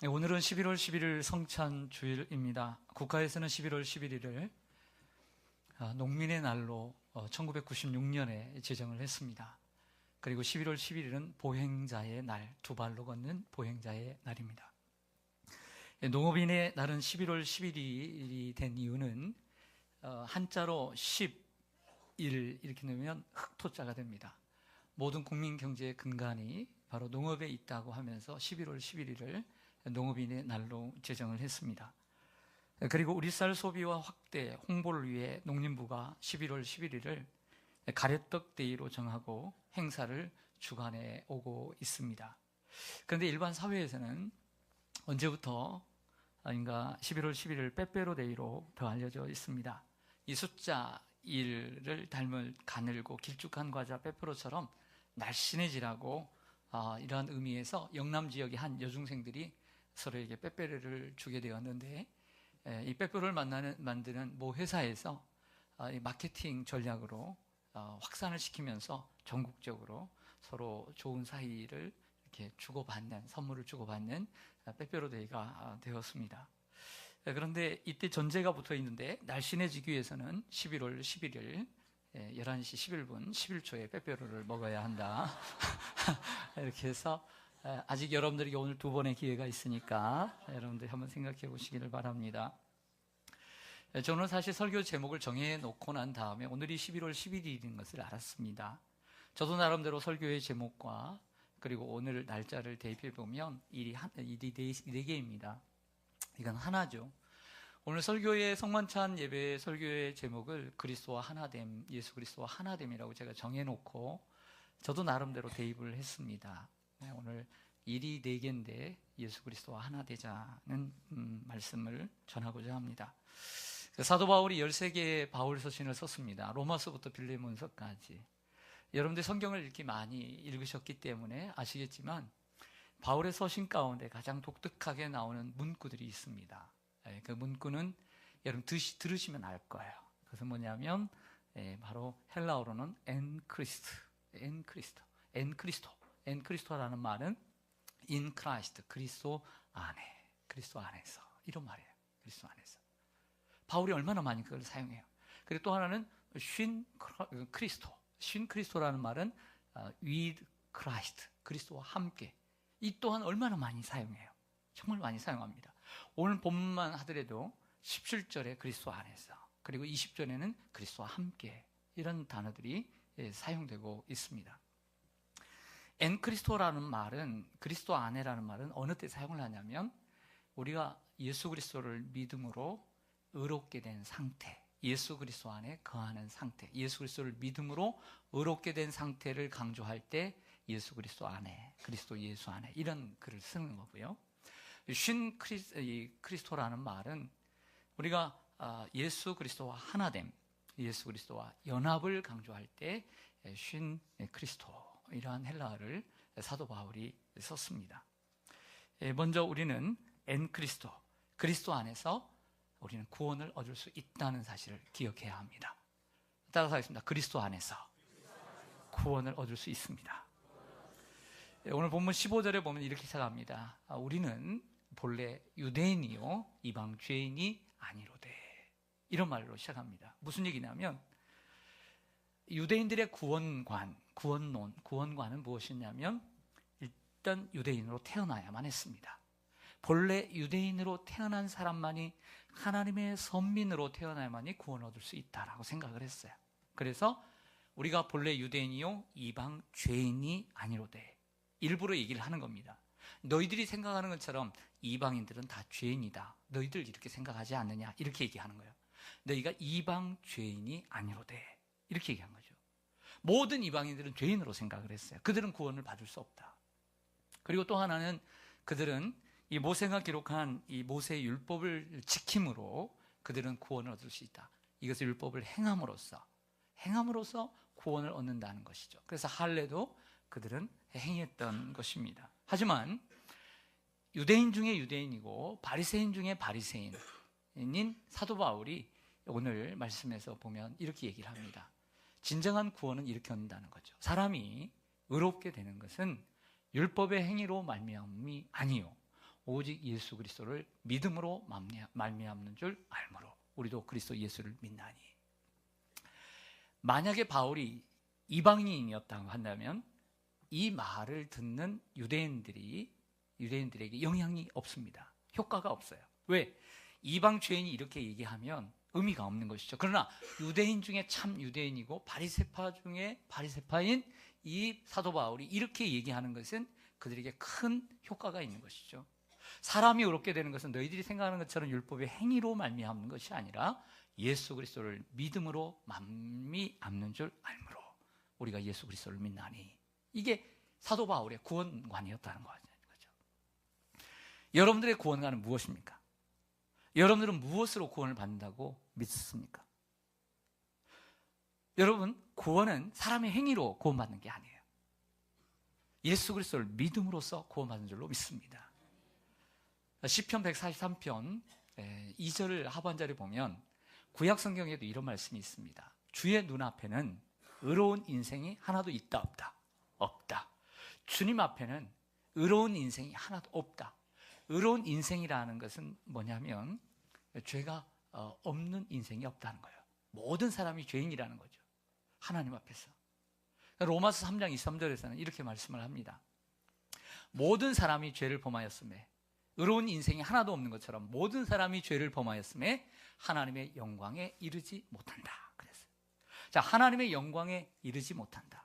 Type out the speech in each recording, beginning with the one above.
네, 오늘은 11월 11일 성찬 주일입니다. 국가에서는 11월 11일을 아, 농민의 날로 1996년에 어, 제정을 했습니다. 그리고 11월 11일은 보행자의 날, 두 발로 걷는 보행자의 날입니다. 예, 농업인의 날은 11월 11일이 된 이유는 어, 한자로 10일 이렇게 넣으면 흑토자가 됩니다. 모든 국민 경제의 근간이 바로 농업에 있다고 하면서 11월 11일을 농업인의 날로 제정을 했습니다. 그리고 우리 쌀 소비와 확대, 홍보를 위해 농림부가 11월 11일을 가래떡 데이로 정하고 행사를 주관해 오고 있습니다. 그런데 일반 사회에서는 언제부터 아닌가 11월 11일 빼빼로 데이로 더 알려져 있습니다. 이 숫자 1을 닮은 가늘고 길쭉한 과자 빼빼로처럼 날씬해지라고 어, 이러한 의미에서 영남 지역의 한 여중생들이 서로에게 빼빼로를 주게 되었는데 에, 이 만나는, 만드는 모 회사에서 어, 이 마케팅 전략으로 어, 확산을 시키면서 전국적으로 서로 좋은 사이를 이렇게 주고받는 선물을 주고받는 어, 빼빼로 데이가 어, 되었습니다. 그런데 이때 전제가 붙어 있는데 날씬해지기 위해서는 11월 11일 11시 11분 11초에 빼빼로를 먹어야 한다. 이렇게 해서 아직 여러분들에게 오늘 두 번의 기회가 있으니까 여러분들 한번 생각해 보시기를 바랍니다. 저는 사실 설교 제목을 정해 놓고 난 다음에 오늘이 11월 11일인 것을 알았습니다. 저도 나름대로 설교의 제목과 그리고 오늘 날짜를 대입해 보면 일이 한, 일이 네, 네 개입니다. 이건 하나죠. 오늘 설교의 성만찬 예배 설교의 제목을 그리스도와 하나됨, 예수 그리스도와 하나됨이라고 제가 정해 놓고 저도 나름대로 대입을 했습니다. 네, 오늘 일이 네 개인데 예수 그리스도와 하나 되자는 음, 말씀을 전하고자 합니다. 그 사도 바울이 13개의 바울 서신을 썼습니다. 로마서부터 빌레몬서까지. 여러분들 성경을 읽기 많이 읽으셨기 때문에 아시겠지만 바울의 서신 가운데 가장 독특하게 나오는 문구들이 있습니다. 예, 그 문구는 여러분 들으시면 알 거예요. 그것은 뭐냐면 예, 바로 헬라어로는 엔 크리스트, 엔 크리스토, 엔 크리스토, 엔 크리스토라는 말은 인 크라이스트, 그리스도 안에, 그리스도 안에서 이런 말이에요. 그리스도 안에서. 바울이 얼마나 많이 그걸 사용해요. 그리고 또 하나는 쉰 크리스토, 쉰 크리스토라는 말은 with Christ, 그리스도와 함께. 이 또한 얼마나 많이 사용해요. 정말 많이 사용합니다. 오늘 본문만 하더라도 17절에 그리스도 안에서 그리고 20절에는 그리스도와 함께 이런 단어들이 예, 사용되고 있습니다. 엔크리스토라는 말은 그리스도 안에라는 말은 어느 때 사용을 하냐면 우리가 예수 그리스도를 믿음으로 의롭게 된 상태, 예수 그리스도 안에 거하는 상태, 예수 그리스도를 믿음으로 의롭게 된 상태를 강조할 때 예수 그리스도 안에, 그리스도 예수 안에 이런 글을 쓰는 거고요. 쉰 크리스토라는 말은 우리가 아, 예수 그리스도와 하나됨, 예수 그리스도와 연합을 강조할 때 쉰 크리스토 이러한 헬라어를 사도 바울이 썼습니다. 예, 먼저 우리는 엔 크리스토, 그리스도 안에서 우리는 구원을 얻을 수 있다는 사실을 기억해야 합니다. 따라서 하겠습니다. 그리스도 안에서 구원을 얻을 수 있습니다. 예, 오늘 본문 15절에 보면 이렇게 시작합니다. 아, 우리는 본래 유대인이요 이방 죄인이 아니로되 이런 말로 시작합니다. 무슨 얘기냐면 유대인들의 구원관, 구원론, 구원관은 무엇이냐면 일단 유대인으로 태어나야만 했습니다. 본래 유대인으로 태어난 사람만이 하나님의 선민으로 태어나야만이 구원 얻을 수 있다라고 생각을 했어요. 그래서 우리가 본래 유대인이요 이방 죄인이 아니로되 일부러 얘기를 하는 겁니다. 너희들이 생각하는 것처럼 이방인들은 다 죄인이다. 너희들 이렇게 생각하지 않느냐? 이렇게 얘기하는 거예요. 너희가 이방 죄인이 아니로되 이렇게 얘기한 거죠. 모든 이방인들은 죄인으로 생각을 했어요. 그들은 구원을 받을 수 없다. 그리고 또 하나는 그들은 이 모세가 기록한 이 모세의 율법을 지킴으로 그들은 구원을 얻을 수 있다. 이것을 율법을 행함으로써 행함으로써 구원을 얻는다는 것이죠. 그래서 할례도 그들은 행했던 것입니다. 하지만 유대인 중에 유대인이고 바리새인 중에 바리새인인 사도 바울이 오늘 말씀에서 보면 이렇게 얘기를 합니다. 진정한 구원은 이렇게 얻는다는 거죠. 사람이 의롭게 되는 것은 율법의 행위로 말미암이 아니요. 오직 예수 그리스도를 믿음으로 말미암는 줄 알므로 우리도 그리스도 예수를 믿나니 만약에 바울이 이방인이었다고 한다면 이 말을 듣는 유대인들이 유대인들에게 영향이 없습니다. 효과가 없어요. 왜? 이방 죄인이 이렇게 얘기하면 의미가 없는 것이죠. 그러나 유대인 중에 참 유대인이고 바리세파 중에 바리세파인 이 사도 바울이 이렇게 얘기하는 것은 그들에게 큰 효과가 있는 것이죠. 사람이 어렵게 되는 것은 너희들이 생각하는 것처럼 율법의 행위로 말미암는 것이 아니라 예수 그리스도를 믿음으로 만미 암는 줄 알므로 우리가 예수 그리스도를 믿나니 이게 사도 바울의 구원관이었다는 거죠. 여러분들의 구원관은 무엇입니까? 여러분들은 무엇으로 구원을 받는다고 믿습니까? 여러분, 구원은 사람의 행위로 구원받는 게 아니에요. 예수 그리스도를 믿음으로써 구원받는 줄로 믿습니다. 시편 143편 2절 하반절에 보면 구약 성경에도 이런 말씀이 있습니다. 주의 눈앞에는 의로운 인생이 하나도 있다 없다. 없다. 주님 앞에는 의로운 인생이 하나도 없다. 의로운 인생이라는 것은 뭐냐면 죄가 어, 없는 인생이 없다는 거예요. 모든 사람이 죄인이라는 거죠. 하나님 앞에서. 로마서 3장 23절에서는 이렇게 말씀을 합니다. 모든 사람이 죄를 범하였음에 의로운 인생이 하나도 없는 것처럼 모든 사람이 죄를 범하였음에 하나님의 영광에 이르지 못한다. 그랬어요. 자, 하나님의 영광에 이르지 못한다.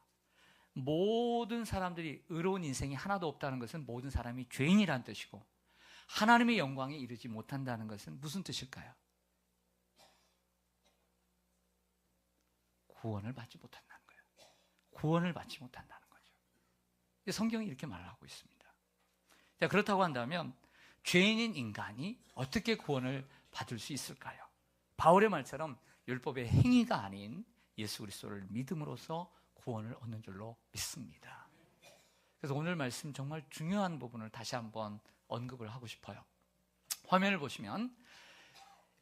모든 사람들이 의로운 인생이 하나도 없다는 것은 모든 사람이 죄인이란 뜻이고 하나님의 영광에 이르지 못한다는 것은 무슨 뜻일까요? 구원을 받지 못한다는 거예요. 구원을 받지 못한다는 거죠. 성경이 이렇게 말을 하고 있습니다. 자, 그렇다고 한다면 죄인인 인간이 어떻게 구원을 받을 수 있을까요? 바울의 말처럼 율법의 행위가 아닌 예수 그리스도를 믿음으로써 구원을 얻는 줄로 믿습니다. 그래서 오늘 말씀 정말 중요한 부분을 다시 한번 언급을 하고 싶어요. 화면을 보시면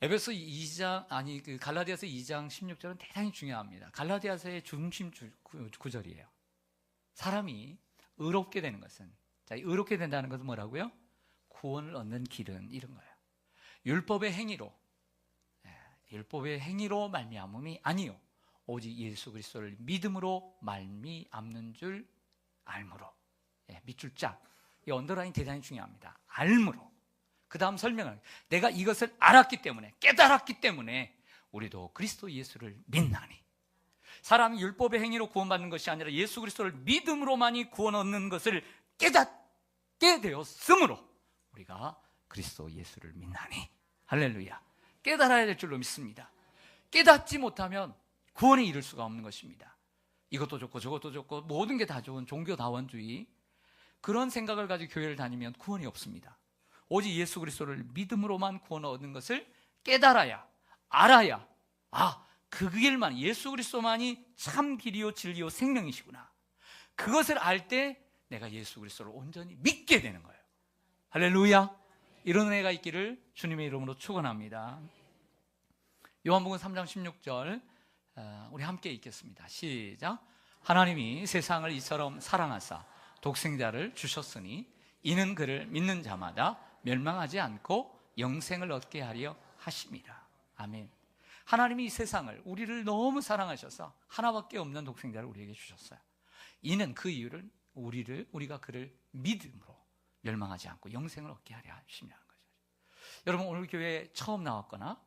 에베소 2장 아니 그 갈라디아서 2장 16절은 대단히 중요합니다. 갈라디아서의 중심 주, 구절이에요. 사람이 의롭게 되는 것은 자, 의롭게 된다는 것은 뭐라고요? 구원을 얻는 길은 이런 거예요. 율법의 행위로 예, 율법의 행위로 말미암음이 아니요. 오직 예수 그리스도를 믿음으로 말미암는 줄 알므로 예, 밑줄 짝. 이 언더라인 대단히 중요합니다. 알므로. 그 다음 설명을 내가 이것을 알았기 때문에 깨달았기 때문에 우리도 그리스도 예수를 믿나니. 사람이 율법의 행위로 구원받는 것이 아니라 예수 그리스도를 믿음으로만이 구원 얻는 것을 깨닫게 되었으므로 우리가 그리스도 예수를 믿나니. 할렐루야. 깨달아야 될 줄로 믿습니다. 깨닫지 못하면 구원에 이를 수가 없는 것입니다. 이것도 좋고 저것도 좋고 모든 게 다 좋은 종교다원주의 그런 생각을 가지고 교회를 다니면 구원이 없습니다 오직 예수 그리스도를 믿음으로만 구원 얻는 것을 깨달아야 알아야 아, 그 길만 예수 그리스도만이 참 길이요 진리요 생명이시구나. 그것을 알 때 내가 예수 그리스도를 온전히 믿게 되는 거예요. 할렐루야. 이런 은혜가 있기를 주님의 이름으로 축원합니다. 요한복음 3장 16절 어, 우리 함께 읽겠습니다. 시작. 하나님이 세상을 이처럼 사랑하사 독생자를 주셨으니 이는 그를 믿는 자마다 멸망하지 않고 영생을 얻게 하려 하십니다. 아멘. 하나님이 이 세상을 우리를 너무 사랑하셔서 하나밖에 없는 독생자를 우리에게 주셨어요. 이는 그 이유를 우리를 우리가 그를 믿음으로 멸망하지 않고 영생을 얻게 하려 하심이라는 거죠. 여러분 오늘 교회 처음 나왔거나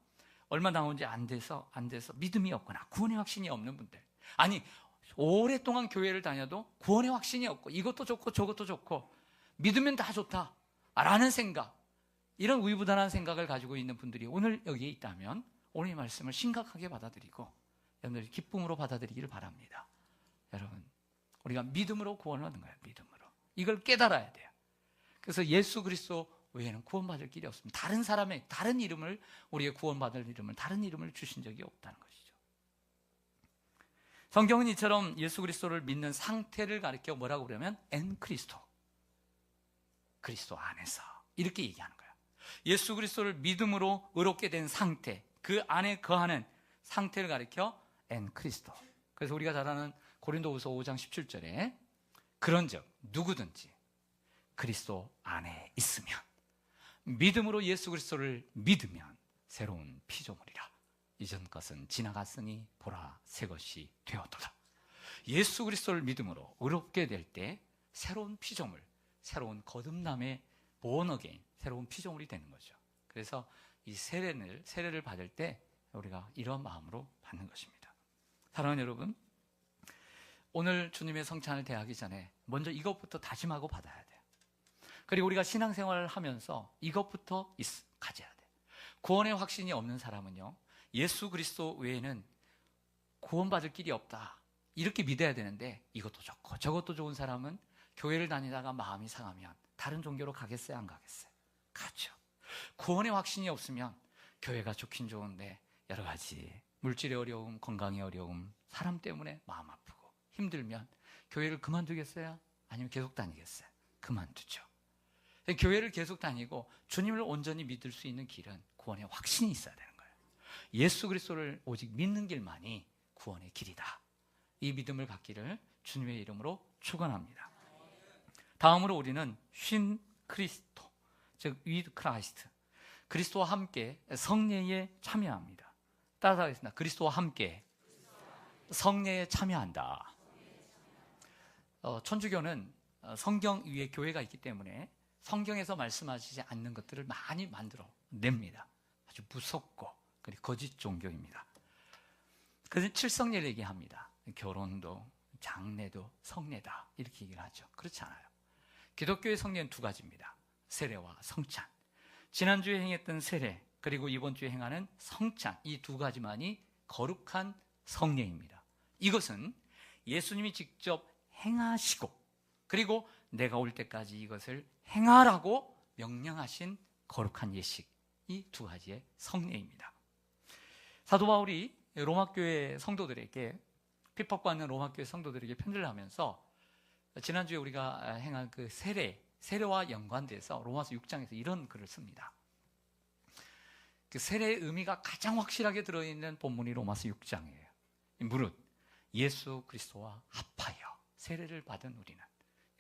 얼마 나온 지 안 돼서 안 돼서 믿음이 없거나 구원의 확신이 없는 분들 아니 오랫동안 교회를 다녀도 구원의 확신이 없고 이것도 좋고 저것도 좋고 믿으면 다 좋다 라는 생각, 이런 우유부단한 생각을 가지고 있는 분들이 오늘 여기에 있다면 오늘 이 말씀을 심각하게 받아들이고 여러분들이 기쁨으로 받아들이기를 바랍니다. 여러분, 우리가 믿음으로 구원을 얻는 거예요. 믿음으로. 이걸 깨달아야 돼요. 그래서 예수 그리스도 외에는 구원받을 길이 없습니다. 다른 사람의 다른 이름을 우리의 구원받을 이름을 다른 이름을 주신 적이 없다는 것이죠. 성경은 이처럼 예수 그리스도를 믿는 상태를 가리켜 뭐라고 그러면 엔 크리스토. 그리스도 안에서 이렇게 얘기하는 거예요. 예수 그리스도를 믿음으로 의롭게 된 상태, 그 안에 거하는 상태를 가리켜 엔 크리스도. 그래서 우리가 잘 아는 고린도후서 5장 17절에 그런즉 누구든지 그리스도 안에 있으면 믿음으로 예수 그리스도를 믿으면 새로운 피조물이라. 이전 것은 지나갔으니 보라 새 것이 되었도다. 예수 그리스도를 믿음으로 의롭게 될 때 새로운 피조물, 새로운 거듭남의 본어게인 새로운 피조물이 되는 거죠. 그래서 이 세례를 세례를 받을 때 우리가 이런 마음으로 받는 것입니다. 사랑하는 여러분, 오늘 주님의 성찬을 대하기 전에 먼저 이것부터 다짐하고 받아야 돼요. 그리고 우리가 신앙생활을 하면서 이것부터 있, 가져야 돼요. 구원의 확신이 없는 사람은요, 예수 그리스도 외에는 구원받을 길이 없다. 이렇게 믿어야 되는데 이것도 좋고 저것도 좋은 사람은 교회를 다니다가 마음이 상하면 다른 종교로 가겠어요? 안 가겠어요? 가죠. 구원의 확신이 없으면 교회가 좋긴 좋은데 여러 가지 물질의 어려움, 건강의 어려움, 사람 때문에 마음 아프고 힘들면 교회를 그만두겠어요? 아니면 계속 다니겠어요? 그만두죠. 교회를 계속 다니고 주님을 온전히 믿을 수 있는 길은 구원의 확신이 있어야 되는 거예요. 예수 그리스도를 오직 믿는 길만이 구원의 길이다. 이 믿음을 갖기를 주님의 이름으로 축원합니다. 다음으로 우리는 쉰 크리스토, 즉 위드 크라이스트, 그리스도와 함께 성례에 참여합니다. 따라하겠습니다. 그리스도와 함께 성례에 참여한다. 어, 천주교는 어, 성경 위에 교회가 있기 때문에 성경에서 말씀하시지 않는 것들을 많이 만들어 냅니다. 아주 무섭고 그리고 거짓 종교입니다. 그래서 칠성례를 얘기합니다. 결혼도 장례도 성례다 이렇게 얘기를 하죠. 그렇지 않아요. 기독교의 성례는 두 가지입니다. 세례와 성찬. 지난주에 행했던 세례 그리고 이번 주에 행하는 성찬 이 두 가지만이 거룩한 성례입니다. 이것은 예수님이 직접 행하시고 그리고 내가 올 때까지 이것을 행하라고 명령하신 거룩한 예식 이 두 가지의 성례입니다. 사도 바울이 로마 교회 성도들에게 핍박받는 로마 교회 성도들에게 편지를 하면서 지난주에 우리가 행한 그 세례 세례와 연관돼서 로마서 6장에서 이런 글을 씁니다. 그 세례의 의미가 가장 확실하게 들어있는 본문이 로마서 6장이에요. 무릇 예수 그리스도와 합하여 세례를 받은 우리는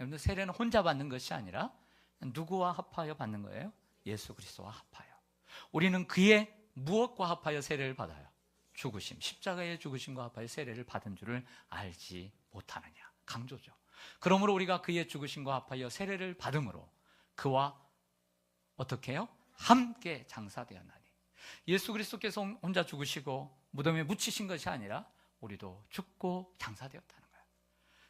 여러분 세례는 혼자 받는 것이 아니라 누구와 합하여 받는 거예요? 예수 그리스도와 합하여. 우리는 그의 무엇과 합하여 세례를 받아요? 죽으심, 십자가의 죽으심과 합하여 세례를 받은 줄을 알지 못하느냐. 강조죠. 그러므로 우리가 그의 죽으심과 합하여 세례를 받음으로 그와 어떻게 해요? 함께 장사되었나니. 예수 그리스도께서 혼자 죽으시고 무덤에 묻히신 것이 아니라 우리도 죽고 장사되었다는 거예요.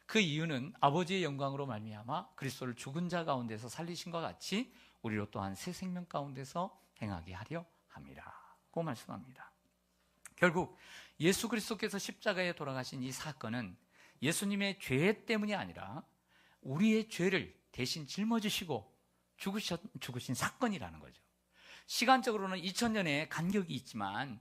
그 이유는 아버지의 영광으로 말미암아 그리스도를 죽은 자 가운데서 살리신 것 같이 우리로 또한 새 생명 가운데서 행하게 하려 함이라고 말씀합니다. 결국 예수 그리스도께서 십자가에 돌아가신 이 사건은 예수님의 죄 때문이 아니라 우리의 죄를 대신 짊어지시고 죽으셨, 죽으신 사건이라는 거죠. 시간적으로는 2000년의 간격이 있지만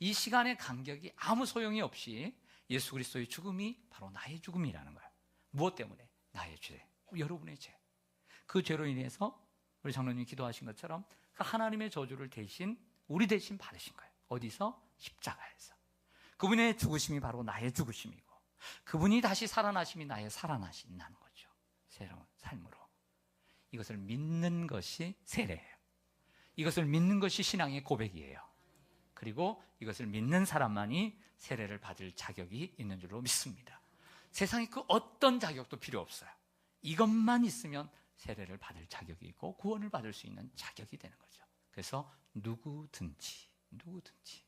이 시간의 간격이 아무 소용이 없이 예수 그리스도의 죽음이 바로 나의 죽음이라는 거예요. 무엇 때문에? 나의 죄. 여러분의 죄. 그 죄로 인해서 우리 장로님이 기도하신 것처럼 그 하나님의 저주를 대신 우리 대신 받으신 거예요. 어디서? 십자가에서. 그분의 죽으심이 바로 나의 죽으심이고 그분이 다시 살아나심이 나의 살아나신다는 거죠. 새로운 삶으로. 이것을 믿는 것이 세례예요. 이것을 믿는 것이 신앙의 고백이에요. 그리고 이것을 믿는 사람만이 세례를 받을 자격이 있는 줄로 믿습니다. 세상에 그 어떤 자격도 필요 없어요. 이것만 있으면 세례를 받을 자격이 있고 구원을 받을 수 있는 자격이 되는 거죠. 그래서 누구든지 누구든지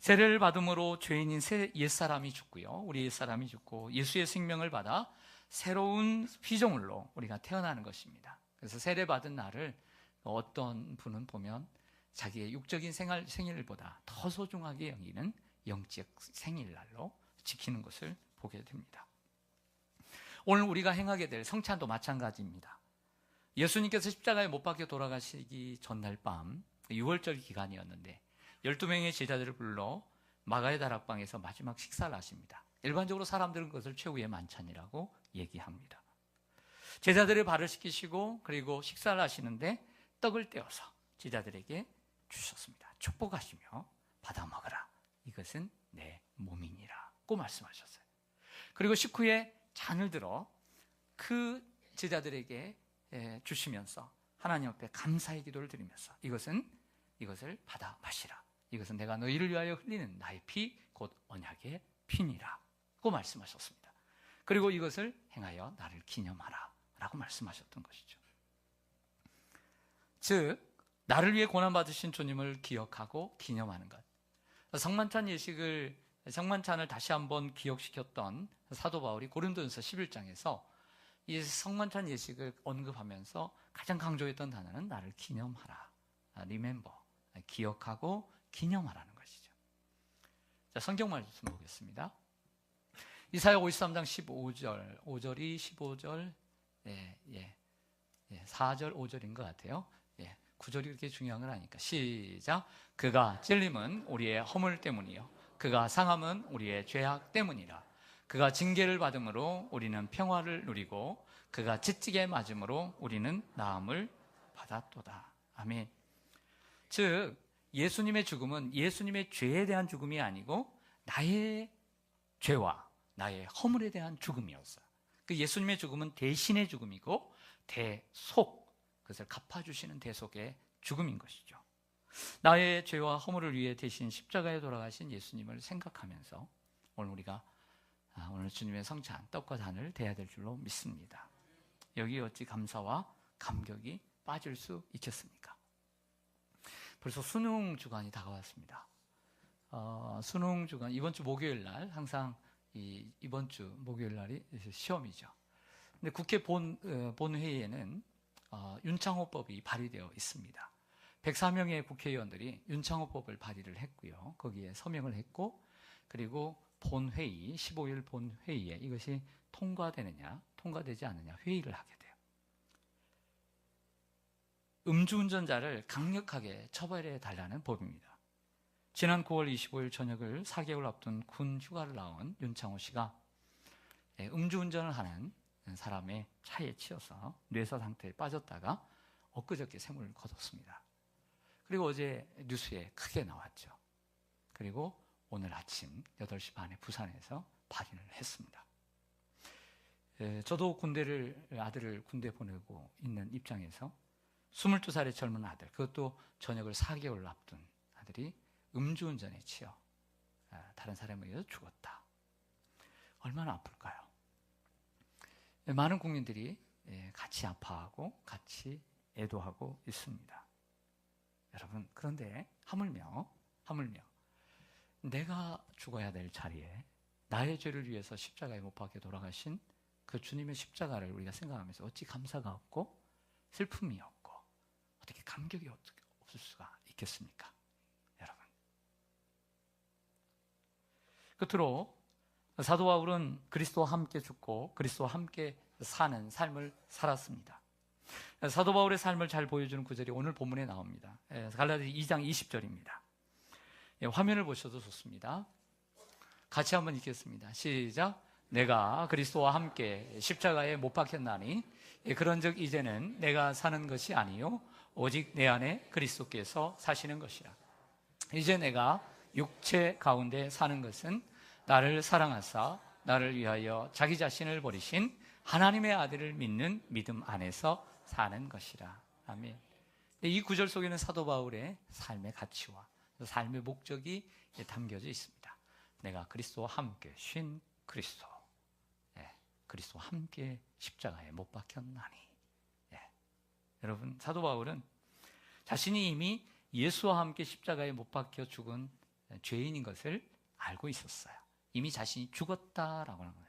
세례를 받음으로 죄인인 옛사람이 죽고요. 우리 옛사람이 죽고 예수의 생명을 받아 새로운 피조물로 우리가 태어나는 것입니다. 그래서 세례 받은 날을 어떤 분은 보면 자기의 육적인 생활, 생일보다 더 소중하게 여기는 영적 생일날로 지키는 것을 보게 됩니다. 오늘 우리가 행하게 될 성찬도 마찬가지입니다. 예수님께서 십자가에 못 박혀 돌아가시기 전날 밤 6월절 기간이었는데 12명의 제자들을 불러 마가의 다락방에서 마지막 식사를 하십니다. 일반적으로 사람들은 그것을 최후의 만찬이라고 얘기합니다. 제자들의 발을 씻기시고 그리고 식사를 하시는데 떡을 떼어서 제자들에게 주셨습니다. 축복하시며 받아 먹어라. 이것은 내 몸이니라고 말씀하셨어요. 그리고 식후에 잔을 들어 그 제자들에게 예, 주시면서 하나님 앞에 감사의 기도를 드리면서 이것은 이것을 받아 마시라. 이것은 내가 너희를 위하여 흘리는 나의 피, 곧 언약의 피니라 고 말씀하셨습니다. 그리고 이것을 행하여 나를 기념하라. 라고 말씀하셨던 것이죠. 즉, 나를 위해 고난받으신 주님을 기억하고 기념하는 것. 성만찬 예식을, 성만찬을 다시 한번 기억시켰던 사도 바울이 고린도전서 11장에서 이 성만찬 예식을 언급하면서 가장 강조했던 단어는 나를 기념하라. 리멤버. 기억하고 기념하라는 것이죠. 자, 성경 말씀 보겠습니다. 이사야 53장 15절, 5절이 15절, 예, 예, 예, 4절, 5절인 것 같아요. 예, 9절이 그렇게 중요한 건 아니까. 시작. 그가 찔림은 우리의 허물 때문이요. 그가 상함은 우리의 죄악 때문이라. 그가 징계를 받음으로 우리는 평화를 누리고 그가 찢지게 맞음으로 우리는 나음을 받았도다. 아멘. 즉 예수님의 죽음은 예수님의 죄에 대한 죽음이 아니고 나의 죄와 나의 허물에 대한 죽음이었어요. 그 예수님의 죽음은 대신의 죽음이고 대속 그것을 갚아주시는 대속의 죽음인 것이죠. 나의 죄와 허물을 위해 대신 십자가에 돌아가신 예수님을 생각하면서 오늘 우리가 아, 오늘 주님의 성찬 떡과 단을 대야 될 줄로 믿습니다. 여기 어찌 감사와 감격이 빠질 수 있겠습니까? 벌써 수능 주간이 다가왔습니다. 어, 수능 주간 이번 주 목요일 날 항상 이, 이번 주 목요일 날이 시험이죠. 근데 국회 본, 어, 본 회의에는 어, 윤창호법이 발의되어 있습니다. 104명의 국회의원들이 윤창호법을 발의를 했고요. 거기에 서명을 했고 그리고 본회의, 15일 본회의에 이것이 통과되느냐, 통과되지 않느냐 회의를 하게 돼요. 음주운전자를 강력하게 처벌해 달라는 법입니다. 지난 9월 25일 저녁을 4개월 앞둔 군 휴가를 나온 윤창호 씨가 예, 음주운전을 하는 사람의 차에 치여서 뇌사 상태에 빠졌다가 엊그저께 생을 거뒀습니다. 그리고 어제 뉴스에 크게 나왔죠. 그리고 오늘 아침 8시 반에 부산에서 발인을 했습니다. 에, 저도 군대를 아들을 군대 보내고 있는 입장에서 22살의 젊은 아들, 그것도 저녁을 4개월 앞둔 아들이 음주운전에 치여 아, 다른 사람에 의해서 죽었다. 얼마나 아플까요? 많은 국민들이 예, 같이 아파하고 같이 애도하고 있습니다. 여러분, 그런데 하물며, 하물며, 내가 죽어야 될 자리에 나의 죄를 위해서 십자가에 못 박혀 돌아가신 그 주님의 십자가를 우리가 생각하면서 어찌 감사가 없고 슬픔이 없고 어떻게 감격이 없을 수가 있겠습니까? 여러분. 끝으로 사도 바울은 그리스도와 함께 죽고 그리스도와 함께 사는 삶을 살았습니다. 사도 바울의 삶을 잘 보여주는 구절이 오늘 본문에 나옵니다. 예, 갈라디 2장 20절입니다. 예, 화면을 보셔도 좋습니다. 같이 한번 읽겠습니다. 시작. 내가 그리스도와 함께 십자가에 못 박혔나니 예, 그런즉 이제는 내가 사는 것이 아니요 오직 내 안에 그리스도께서 사시는 것이라. 이제 내가 육체 가운데 사는 것은 나를 사랑하사 나를 위하여 자기 자신을 버리신 하나님의 아들을 믿는 믿음 안에서 사는 것이라. 아멘. 이 구절 속에는 사도 바울의 삶의 가치와 삶의 목적이 담겨져 있습니다. 내가 그리스도와 함께 쉰 그리스도. 예, 그리스도와 함께 십자가에 못 박혔나니. 예. 여러분, 사도 바울은 자신이 이미 예수와 함께 십자가에 못 박혀 죽은 죄인인 것을 알고 있었어요. 이미 자신이 죽었다라고 하는 거예요.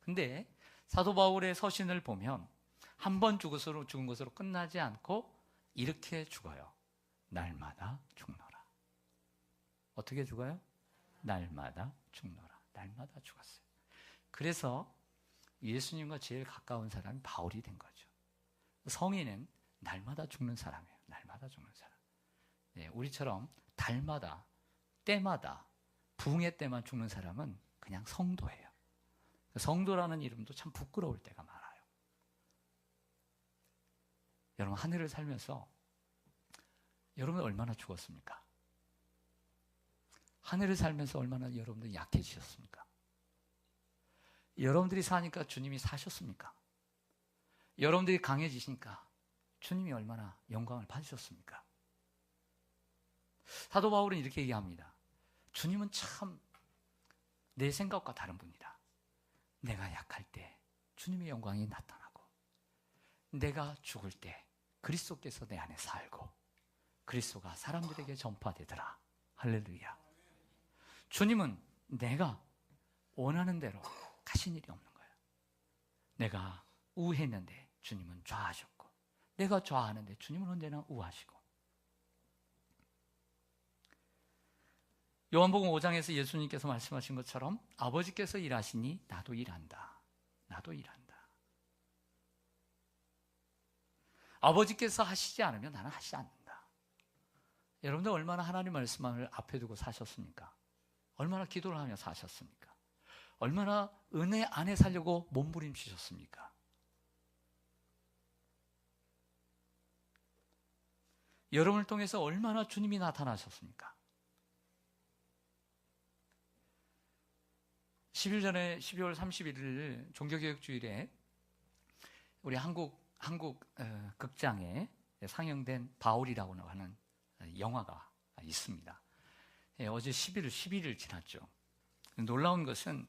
근데 사도 바울의 서신을 보면 한 번 죽은 것으로 끝나지 않고 이렇게 죽어요. 날마다 죽노라. 어떻게 죽어요? 날마다 죽노라. 날마다 죽었어요. 그래서 예수님과 제일 가까운 사람이 바울이 된 거죠. 성인은 날마다 죽는 사람이에요. 날마다 죽는 사람. 네, 우리처럼 달마다, 때마다, 붕의 때만 죽는 사람은 그냥 성도예요. 성도라는 이름도 참 부끄러울 때가 많아요. 여러분, 하늘을 살면서 여러분 얼마나 죽었습니까? 하늘을 살면서 얼마나 여러분들 약해지셨습니까? 여러분들이 사니까 주님이 사셨습니까? 여러분들이 강해지시니까 주님이 얼마나 영광을 받으셨습니까? 사도 바울은 이렇게 얘기합니다. 주님은 참 내 생각과 다른 분이다. 내가 약할 때 주님의 영광이 나타나고 내가 죽을 때 그리스도께서 내 안에 살고 그리스도가 사람들에게 전파되더라. 할렐루야. 주님은 내가 원하는 대로 가신 일이 없는 거예요. 내가 우했는데 주님은 좌하셨고 내가 좌하는데 주님은 언제나 우하시고 요한복음 5장에서 예수님께서 말씀하신 것처럼 아버지께서 일하시니 나도 일한다. 나도 일한다. 아버지께서 하시지 않으면 나는 하지 않는다. 여러분들 얼마나 하나님 말씀을 앞에 두고 사셨습니까? 얼마나 기도를 하며 사셨습니까? 얼마나 은혜 안에 살려고 몸부림치셨습니까? 여러분을 통해서 얼마나 주님이 나타나셨습니까? 10일 전에 12월 31일 종교개혁 주일에 우리 한국 한국 어, 극장에 상영된 바울이라고 하는 영화가 있습니다. 예, 어제 11일 11일 지났죠. 놀라운 것은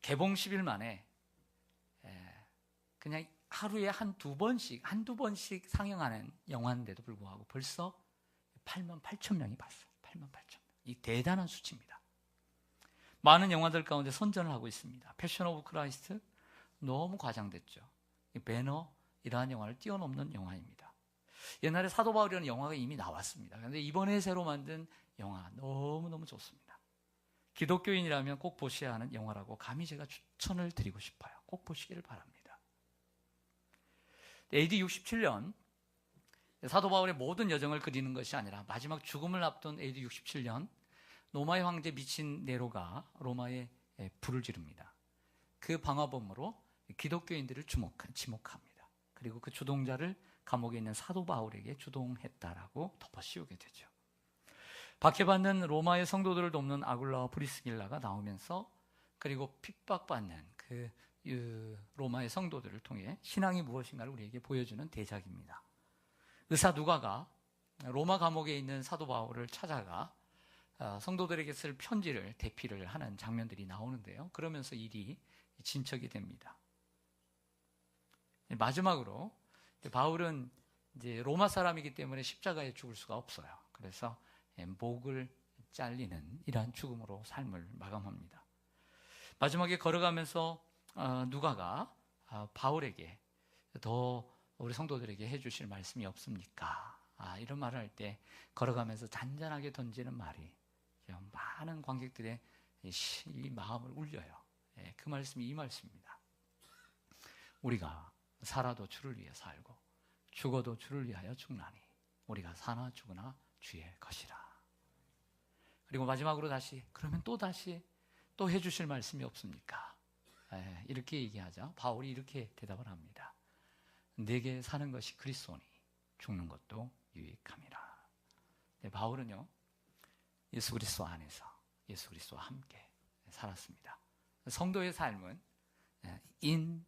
개봉 10일 만에 예, 그냥 하루에 한 두 번씩 한두 번씩 상영하는 영화인데도 불구하고 벌써 8만 8천 명이 봤어요. 8만 8천 명. 이 대단한 수치입니다. 많은 영화들 가운데 선전을 하고 있습니다. 패션 오브 크라이스트 너무 과장됐죠. 배너 이러한 영화를 뛰어넘는 영화입니다. 옛날에 사도 바울이라는 영화가 이미 나왔습니다. 그런데 이번에 새로 만든 영화 너무너무 좋습니다. 기독교인이라면 꼭 보셔야 하는 영화라고 감히 제가 추천을 드리고 싶어요. 꼭 보시기를 바랍니다. AD 67년 사도 바울의 모든 여정을 그리는 것이 아니라 마지막 죽음을 앞둔 AD 67년 로마의 황제 미친 네로가 로마에 불을 지릅니다. 그 방화범으로 기독교인들을 주목, 지목합니다. 그리고 그 주동자를 감옥에 있는 사도 바울에게 주동했다라고 덮어씌우게 되죠. 박해받는 로마의 성도들을 돕는 아굴라와 브리스길라가 나오면서 그리고 핍박받는 그 로마의 성도들을 통해 신앙이 무엇인가를 우리에게 보여주는 대작입니다. 의사 누가가 로마 감옥에 있는 사도 바울을 찾아가 어, 성도들에게 쓸 편지를 대피를 하는 장면들이 나오는데요. 그러면서 일이 진척이 됩니다. 마지막으로 바울은 이제 로마 사람이기 때문에 십자가에 죽을 수가 없어요. 그래서 예, 목을 잘리는 이러한 죽음으로 삶을 마감합니다. 마지막에 걸어가면서 어, 누가가 아, 바울에게 더 우리 성도들에게 해주실 말씀이 없습니까? 아, 이런 말을 할 때 걸어가면서 잔잔하게 던지는 말이 많은 관객들의 이 마음을 울려요. 예, 그 말씀이 이 말씀입니다. 우리가 살아도 주를 위해 살고 죽어도 주를 위하여 죽나니 우리가 사나 죽으나 주의 것이라. 그리고 마지막으로 다시 그러면 또 다시 또 해주실 말씀이 없습니까? 예, 이렇게 얘기하자 바울이 이렇게 대답을 합니다. 내게 사는 것이 그리스도니 죽는 것도 유익함이라. 네, 바울은요 예수 그리스도 안에서 예수 그리스도와 함께 살았습니다. 성도의 삶은 in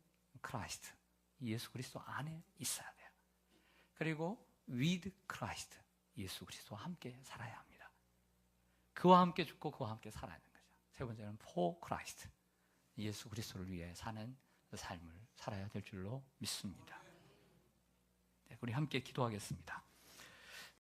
Christ 예수 그리스도 안에 있어야 돼요. 그리고 with Christ 예수 그리스도와 함께 살아야 합니다. 그와 함께 죽고 그와 함께 살아야 하는 거죠. 세 번째는 for Christ 예수 그리스도를 위해 사는 삶을 살아야 될 줄로 믿습니다. 네, 우리 함께 기도하겠습니다.